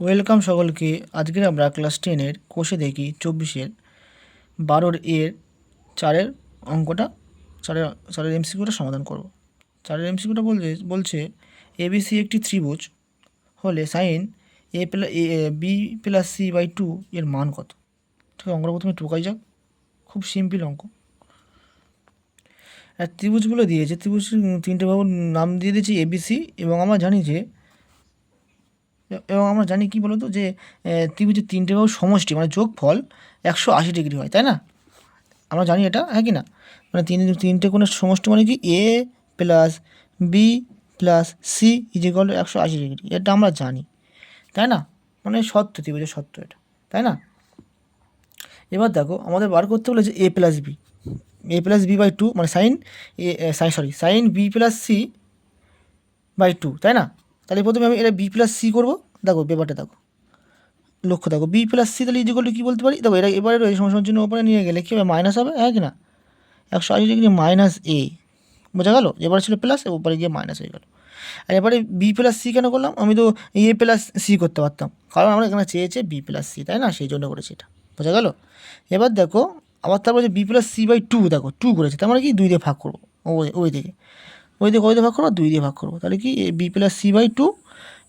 Welcome সকলকে। আজকের আমরা ক্লাস টেনের কোষে দেখি চব্বিশের বারোর এর চারের অঙ্কটা, চারের চারের এমসিকিউটা সমাধান করব। চারের এমসিকিউটা বলছে বলছে এবিসি একটি ত্রিভুজ, হলে sine A plus B plus C by two এর মান কত? ঠিক, অঙ্কটা প্রথমে টুকাই যাক। খুব সিম্পল অঙ্ক। আর ত্রিভুজগুলো দিয়েছে ত্রিভুজ তিনটে বাবুর নাম দিয়ে দিয়েছি এবিসি এবং আমরা জানি যে এবং আমরা জানি কি বলতো যে ত্রিভুজের তিনটে বাহুর সমষ্টি মানে যোগফল একশো আশি ডিগ্রি হয়, তাই না? আমরা জানি এটা হ্যাঁ কি না? মানে তিন, তিনটে কোণের সমষ্টি মানে কি? A plus B plus C equal একশো আশি ডিগ্রি, এটা আমরা জানি, তাই না? মানে সত্য, ত্রিভুজের সত্য এটা, তাই না? এবার দেখো, আমাদের বার করতে বলেছে A plus B A plus B by two মানে sine A sine sorry sine B plus C by two তাই না? তাহলে প্রথমে আমি এটা বি প্লাস সি করব। দেখো, ব্যাপারটা দেখো। লক্ষ্য দেখো বি প্লাস সি তাহলে ইজিকল কী বলতে পারি? দেখো, এটা এবারে রয়েছে সমস্যার জন্য ওপরে নিয়ে গেলে কী হবে? মাইনাস হবে হ্যাঁ কি না? একশো আশি ডিগ্রি মাইনাস এ বোঝা গেল? এবারে ছিল প্লাস ওপরে গিয়ে মাইনাস হয়ে গেল। আর এবারে বি প্লাস সি কেন করলাম? আমি তো এ প্লাস সি করতে পারতাম। কারণ আমরা এখানে চেয়েছে বি প্লাস সি তাই না? সেই জন্য করেছি এটা। বোঝা গেল? এবার দেখো, আবার তারপরে যে B plus C by two দেখো টু করেছে, তার মানে কি? দুই দিয়ে ভাগ করব, ওই ওই দিকে। ওই দিকে ওই দিয়ে ভাগ করব? দুই দিয়ে ভাগ করব। তাহলে কি A B plus C by two?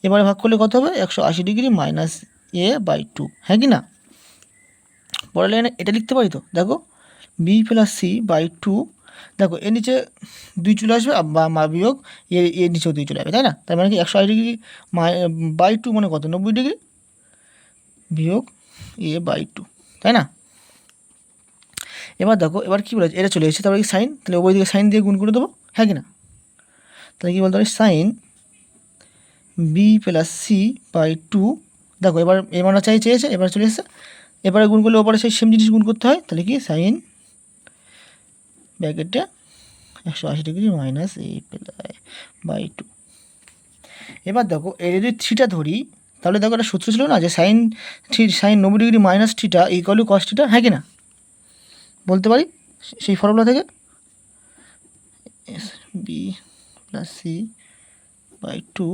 এবারে ভাগ করলে কত হবে? একশো আশি degree minus A by two. হ্যাঁ কি না? পরের লাইনে এটা লিখতে পারি তো? দেখো, B plus C by two. দেখো, এর নিচে দুই চলে আসবে বা মা বিয়োগ এর এর নিচেও দুই চলে আসবে, তাই না? তার মানে কি একশো আশি ডিগ্রি বাই টু মানে কত? নব্বই ডিগ্রি বিয়োগ এ বাই টু, তাই না? এবার দেখো, এবার কী বলেছে? এটা চলে এসেছে, তারপরে কি সাইন? তাহলে ওই দিকে সাইন দিয়ে গুণ করে দেবো হ্যাঁ কি না? তাহলে কী বলতে? পারি sine B plus C by two দেখো এবার এ মানটা চাই চেয়েছে এবার চলে এসেছে। এবারে গুণ করলে ওপরে সেই সেম জিনিস গুণ করতে হয়, তাহলে কি? সাইন ব্যাকেটটা একশো আশি degree minus A by two এবার দেখো, এর যদি থ্রিটা ধরি, তাহলে দেখো একটা সূত্র ছিল না যে সাইন থ্রি সাইন নব্বই ডিগ্রি মাইনাস থ্রিটা ইকুয়াল কস থ্রিটা হ্যাঁ কি না? বলতে পারি? সেই ফর্মুলা থেকে? B plus C by two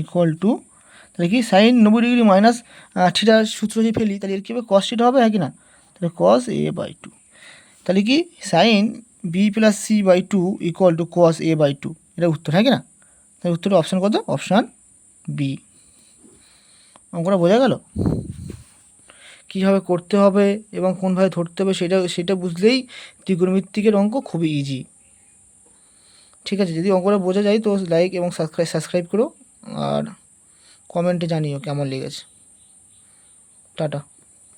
equal to তাহলে কি সাইন নব্বই ডিগ্রি মাইনাস থ্রিটা সূত্র যদি ফেলি, তাহলে এর কী হবে? কস থ্রিটা হবে হ্যাঁ কি না? তাহলে কস এ বাই টু তাহলে কি? Sine B plus C by two equal to cos A by two এটা উত্তর হ্যাঁ কি না? তাহলে উত্তরের অপশান কত? অপশান বি অঙ্কটা বোঝা গেল? কীভাবে করতে হবে এবং কোনভাবে ধরতে হবে সেটা সেটা বুঝলেই ত্রিকোণমিত্তিকের অঙ্ক খুবই ইজি ঠিক আছে, যদি অঙ্কটা বোঝা যায় তো লাইক এবং সাবস্ক্রাইব সাবস্ক্রাইব করো আর কমেন্টে জানিও কেমন লেগেছে। টাটা।